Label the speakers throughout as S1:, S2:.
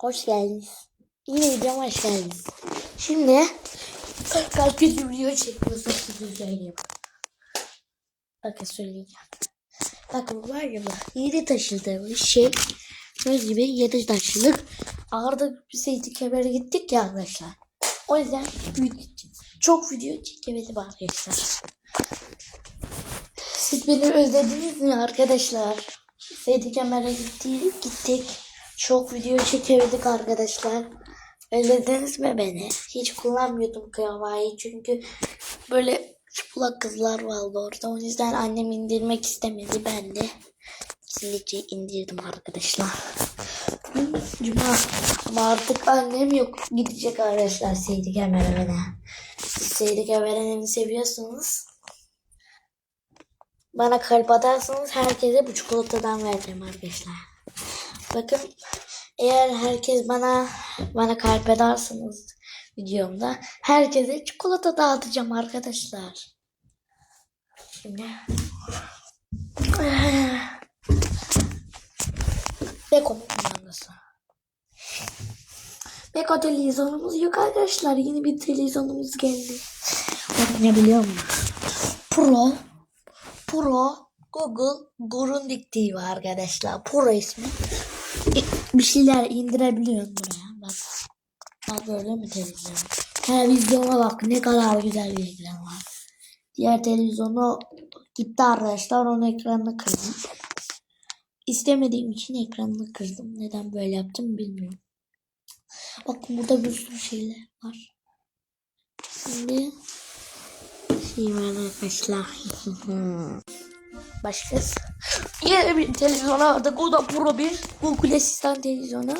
S1: Hoş geldiniz. Yine videoma hoş geldiniz. Şimdi kaç gündür video çekmiyorsak size söyleyeyim. Bakın söyleyeceğim. Bakın var ya. Yedi taşıdığımız şey göz gibi yedi taşıdık. Ağırda bir seyirci kemere gittik ya arkadaşlar. O yüzden çok video çekemedim arkadaşlar. Siz beni özlediniz mi arkadaşlar? Seydi Kemer'e gittik, gittik. Çok video çekemedik arkadaşlar. Özlediniz mi beni? Hiç kullanmıyordum kıyafayı çünkü böyle çıplak kızlar vardı orada. O yüzden annem indirmek istemedi. Ben de gizlice indirdim arkadaşlar. Cuma. Ama artık annem yok. Gidecek arkadaşlar Seydi Kemer'e beni. Siz Seydi Kemer'e seviyorsunuz. Bana kalp atarsanız herkese bu çikolatadan vereceğim arkadaşlar. Bakın eğer herkes bana bana kalp ederseniz videomda herkese çikolata dağıtacağım arkadaşlar. Şimdi Beko kumandası. Beko televizyonumuz yok arkadaşlar. Yeni bir televizyonumuz geldi. Bakın ne biliyor musun? Pro Pro Google Grundig TV arkadaşlar. Pro ismi. E, Bir şeyler indirebiliyorum buraya. Bak. Bak böyle mi televizyon? Televizyona bak ne kadar güzel bir ekran var. Diğer televizyonu gitti arkadaşlar. Onun ekranını kırdım. İstemediğim için ekranını kırdım. Neden böyle yaptım bilmiyorum. Bakın burada bir sürü şeyler var. Şimdi şey var arkadaşlar. Başkası. Yine bir televizyon aldık. O da Pro 1. Google Asistan televizyonu.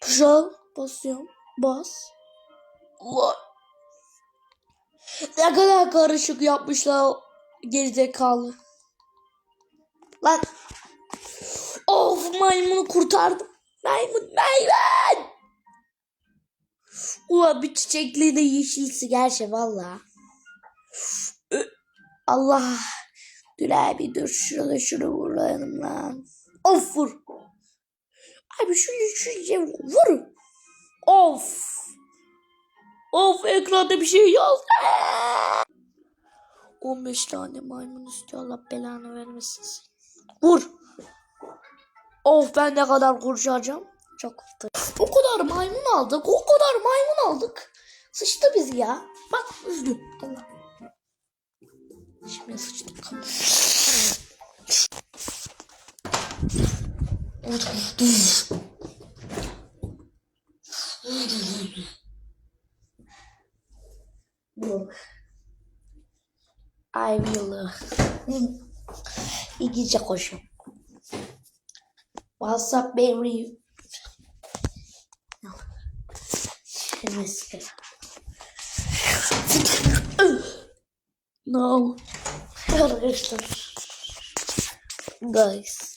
S1: Tuşa basıyorum. Bas. Ulan. Ne kadar karışık yapmışlar gerizekalı. Lan. Of maymunu kurtardım. Maymun maymun. Ulan bir çiçekli de yeşilsi gerçi valla. Allah. Dur abi dur şurada şunu vuralım lan. Of vur. Abi şu şu vur. Of. Of ekranda bir şey yaz. 15 tane maymun istiyor Allah belanı vermesin. Vur. Of ben ne kadar kurşaracağım. Çok kötü. O kadar maymun aldık. O kadar maymun aldık. Sıçtı bizi ya. Bak üzdü. Allah. Şimdi sıçtık. Bu. I will. İngilizce koşun. WhatsApp baby. Şimdi sıkı. No. Arkadaşlar. Guys.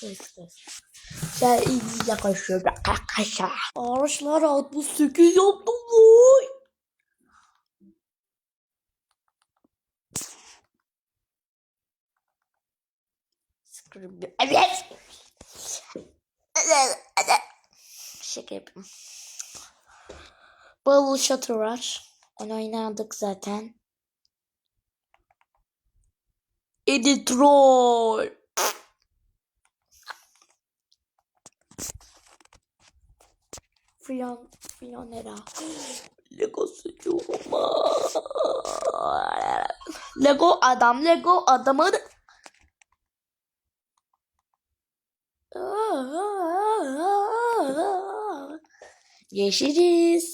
S1: Guys guys. Sen İngilizce koşuyorsun arkadaşlar. Arkadaşlar 68 yaptım. Scream. Evet. Şaka yapayım. Bubble Shutter var. Onu oynadık zaten. Editrol. Filan, Filanera. Lego sucuma. Lego adam, Lego adamı. Görüşürüz.